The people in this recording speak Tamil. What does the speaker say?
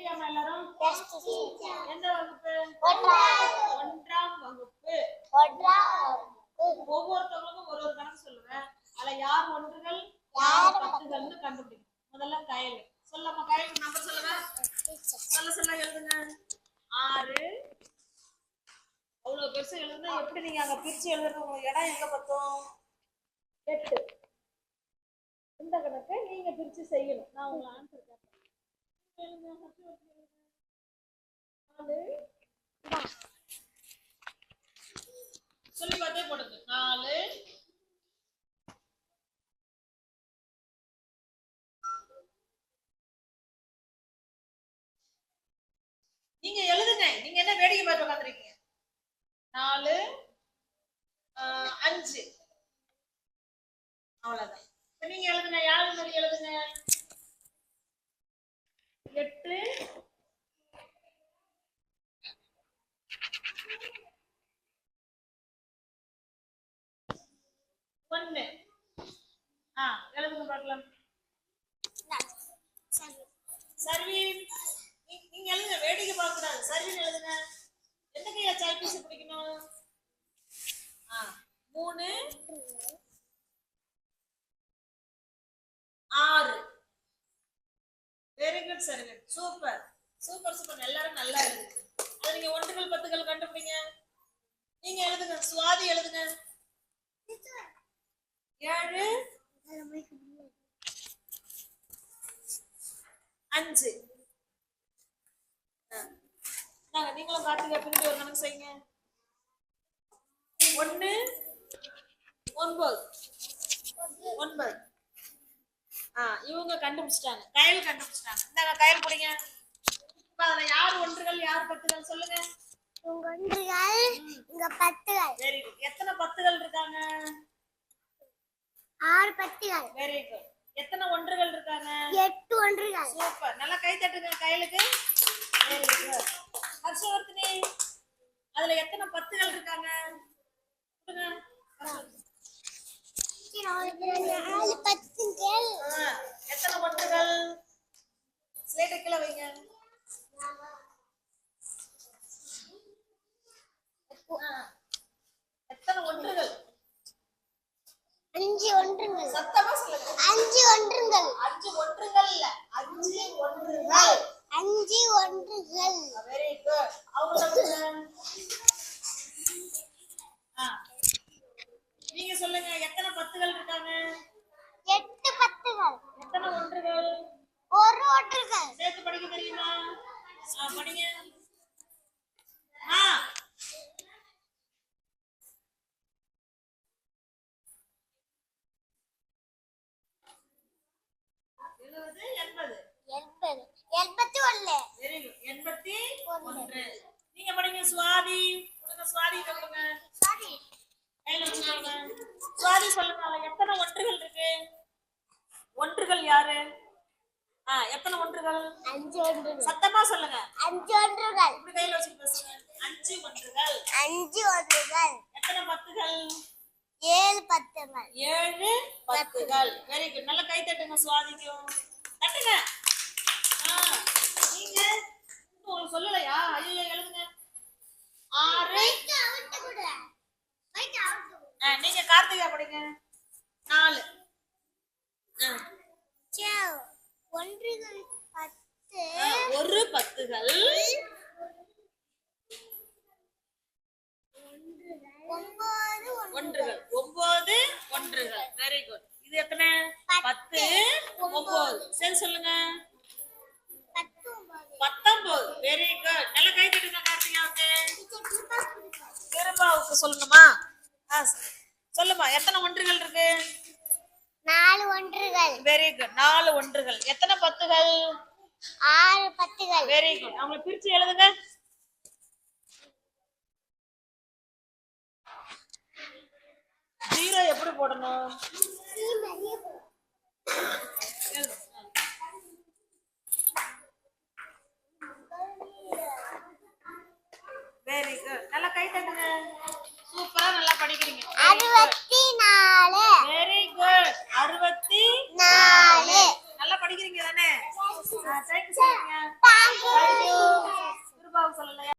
ரெடியாமா எல்லாரும் எந்த வகுப்பு? ஒன்றாம். வகுப்பு. ஒவ்வொருத்தவங்களுக்கும் ஒரு ஒரு கணக்கு சொல்லுவேன். அதுல யார் ஒன்றுகள் யார் யார் பத்துகள்னு கண்டுபிடிக்கும். முதல்ல கயல். சொல்லம்மா கயல் நம்பர் சொல்லுங்க. சொல்ல சொல்ல எழுதுங்க. ஆறு. அவ்வளவு பெருசு எழுதுனா எப்படி நீங்க அங்க பிரிச்சு எழுதுறது? உங்களுக்கு இடம் எங்க பத்தும்? எட்டு. இந்த கணக்கை நீங்க பிரிச்சு செய்யணும். நான் உங்களை ஆன்சர் கேட்பேன் எழுதுங்க first ஒருத்தர் எழுதுங்க. நாலு சொல்லி பார்த்தே போடுங்க நாலு நீங்க எழுதுங்க. நீங்க என்ன வேடிக்கை பார்த்து உட்காந்துருக்கீங்க நாலு அஞ்சு. அவ்வளவுதான். நீங்க எழுதுங்க. யாரு மாதிரி எழுதுங்க? எட்டு. ஒண்ணு. ஆ எழுதுங்க பார்க்கலாம் சர்வீன் நீ- நீங்க எழுதுங்க வேடிக்கை பார்க்க எழுதுங்க எந்த கையில சாய்பீஸ் பிடிக்கணும்? ஆ மூணு. ஆறு. வெரி குட் சர்வீன் சூப்பர் சூப்பர் சூப்பர் எல்லாரும் நல்லா எழுதுங்க அது நீங்க ஒன்றுகள் பத்துகள் கண்டுபிடிங்க. நீங்க எழுதுங்க. சுவாதி எழுதுங்க. ஏழு. அஞ்சு. நாங்க நீங்களும் கார்த்திகா பின்னாடி ஒரு கணக்கு செய்யுங்க. ஒண்ணு ஒன்பது. ஒன்பது. ஆ இவங்க கண்டுபிடிச்சிட்டாங்க. கயல் கண்டுபிடிச்சிட்டாங்க. இந்தாங்க கயல் பிடிங்க. இப்ப அதுல யார் ஒன்றுகள் யார் பத்துகள் சொல்லுங்க. உங்க ஒன்றுகள் இங்க பத்துகள். வெரி குட் எத்தனை பத்துகள் இருக்காங்க? ஆறு பத்துகள். வெரி குட் எத்தனை ஒன்றுகள் இருக்காங்க? எட்டு ஒன்றுகள். சூப்பர் நல்லா கை தட்டுங்க கையலுக்கு. வெரி குட் ஹர்ஷவர்த்தினி அதுல எத்தனை பத்துகள் இருக்காங்க. நாலு பத்துகள் எத்தனை ஒன்றுகள் ஸ்லேட்டை கீழே வைங்க எத்தனை ஒன்றுகள்? அஞ்சு ஒன்றுங்கள். சத்தமா சொல்லுங்க. அஞ்சு ஒன்றுங்கள். அஞ்சு ஒன்றுகள் இல்ல. அஞ்சு ஒன்றுகள். அஞ்சு ஒன்றுகள். வெரி குட் அவங்க சொல்லுங்க ஆ. நீங்க சொல்லுங்க எத்தனை பத்துகள் இருக்காங்க? எட்டு பத்துகள். எத்தனை ஒன்றுகள்? ஒரு ஒன்றுகள். சேர்த்து படிக்க தெரியுமா? படிங்க. ஆ எழுபது எண்பது எண்பது எண்பத்தி ஒண்ணு வெரி குட் எண்பத்தி ஒன்று. நீங்க படிங்க சுவாதி. கொடுங்க சுவாதி கொடுங்க. கையில வச்சுக்கோங்க சுவாதி சொல்லுங்க எத்தனை ஒன்றுகள் இருக்கு? ஒன்றுகள் யாரு? ஆ எத்தனை ஒன்றுகள்? அஞ்சு ஒன்றுகள். சத்தமா சொல்லுங்க. அஞ்சு ஒன்றுகள். இப்படி கையில வச்சு பேசுங்க. அஞ்சு ஒன்றுகள். அஞ்சு ஒன்றுகள். எத்தனை பத்துகள்? ஏழு பத்துகள். ஏழு பத்துகள். வெரி குட் நல்லா கை தட்டுங்க சுவாதிக்கும். தட்டுங்க. ஆ, நீங்க? உங்களுக்கு சொல்லலையா? ஐயோ எழுதுங்க. ஆறு. நீங்க கார்த்திகா படிங்க. நாலு. ஒன்றுகள் பத்து. ஒரு பத்துகள். ஒன்பது ஒன்றுகள். ஒன்பது ஒன்றுகள். வெரி குட் இது எத்தனை பத்து ஒன்பது சரி சொல்லுங்க பத்து ஒன்பது பத்தொன்பது வெரி குட் நல்லா கை தட்டுங்க கார்த்திகாவுக்கு திரும்பாவுக்கு சொல்லணுமா? சொல்லுமா எத்தனை ஒன்றுகள் இருக்கு? நாலு ஒன்றுகள். வெரி குட் நாலு ஒன்றுகள். எத்தனை பத்துகள்? ஆறு பத்துகள். வெரி குட் அவங்களை பிரிச்சு எழுதுங்க. ஜீரோ எப்படி போடணும். வெரி குட் நல்லா கை தட்டுங்க. படிக்கிறீங்க Very good. அறுபத்தி